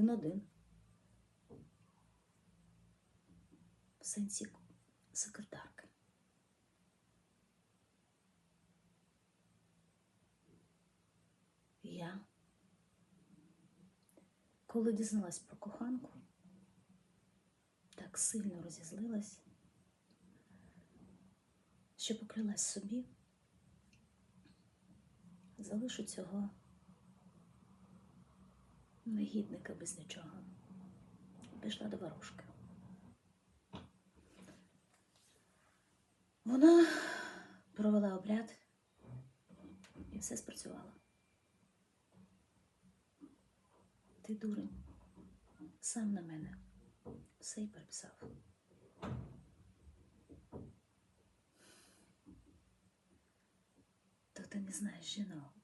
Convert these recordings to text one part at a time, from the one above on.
один-один. В сенсі секретарки. Я, коли дізналась про коханку, так сильно розізлилась, що поклялась собі, залишу цього негідника без нічого. Пішла до ворожки. Вона провела обряд і все спрацювало. Ти дурень, сам на мене все й переписав. То ти не знаєш жінок.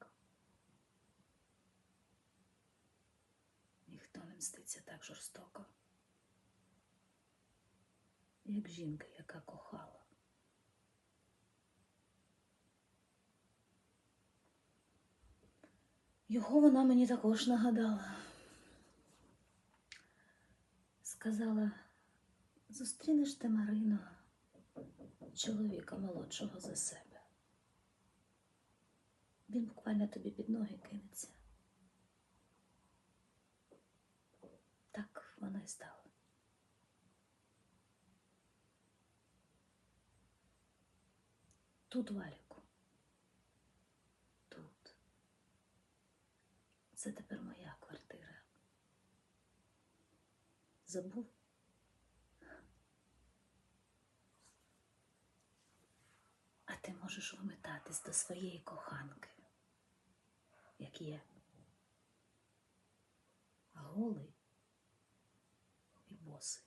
Ніхто не мститься так жорстоко, як жінка, яка кохала. Його вона мені також нагадала. Сказала, зустрінеш ти Марину, чоловіка молодшого за себе. Він буквально тобі під ноги кинеться. Так воно і стало. Тут Валіку. Тут. Це тепер моя квартира. Забув? А ти можеш вимитатись до своєї коханки, як є. Голий і босий.